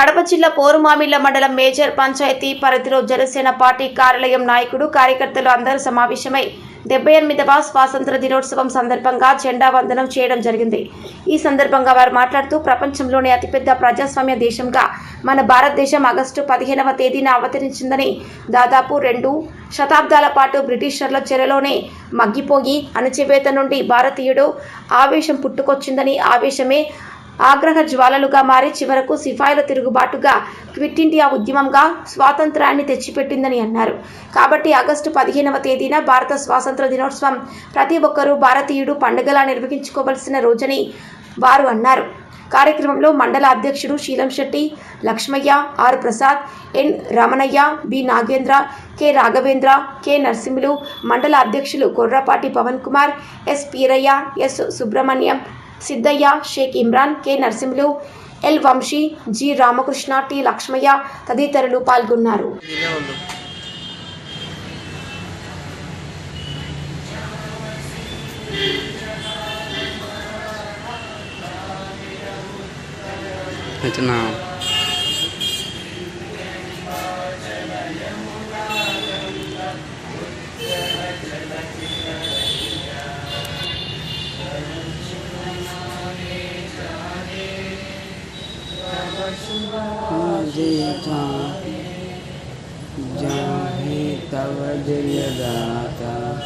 కడప జిల్లా పోరుమామిళ్ళ మండలం మేజర్ పంచాయతీ పరిధిలో జనసేన పార్టీ కార్యాలయం నాయకుడు కార్యకర్తలు అందరూ సమావేశమై డెబ్బై ఎనిమిదవ స్వాతంత్ర దినోత్సవం సందర్భంగా జెండా వందనం చేయడం జరిగింది. ఈ సందర్భంగా వారు మాట్లాడుతూ ప్రపంచంలోనే అతిపెద్ద ప్రజాస్వామ్య దేశంగా మన భారతదేశం ఆగస్టు పదిహేనవ తేదీన అవతరించిందని దాదాపు రెండు శతాబ్దాల పాటు బ్రిటిషర్ల చెరలోనే మగ్గిపోయి అణచివేత నుండి భారతీయుడు ఆవేశం పుట్టుకొచ్చిందని ఆవేశమే ఆగ్రహ జ్వాలలుగా మారి చివరకు సిఫాయిల తిరుగుబాటుగా క్విట్ ఇండియా ఉద్యమంగా స్వాతంత్రాన్ని తెచ్చిపెట్టిందని అన్నారు. కాబట్టి ఆగస్టు పదిహేనవ తేదీన భారత స్వాతంత్ర దినోత్సవం ప్రతి ఒక్కరూ భారతీయుడు పండుగలా నిర్వహించుకోవలసిన రోజని వారు అన్నారు. కార్యక్రమంలో మండల అధ్యక్షుడు Seelam Shetty Lakshmaiah R Prasad N Ramanaiah B Nagendra K Raghavendra K Narasimhulu మండల అధ్యక్షులు Korrapati Pawan Kumar S Peeraiah S Subrahmanyam Siddaiah Shaik Imran K Narasimhulu L Vamsi G Ramakrishna T Lakshmaiah తదితరులు పాల్గొన్నారు. అయితే నా जीता हाँ। जाहे तव जय दाता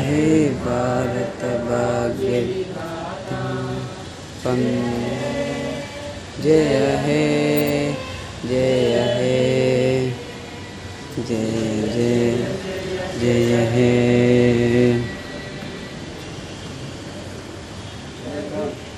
हे भारत भाग्य। जय हे जय हे। जय जय जय हे। Amen.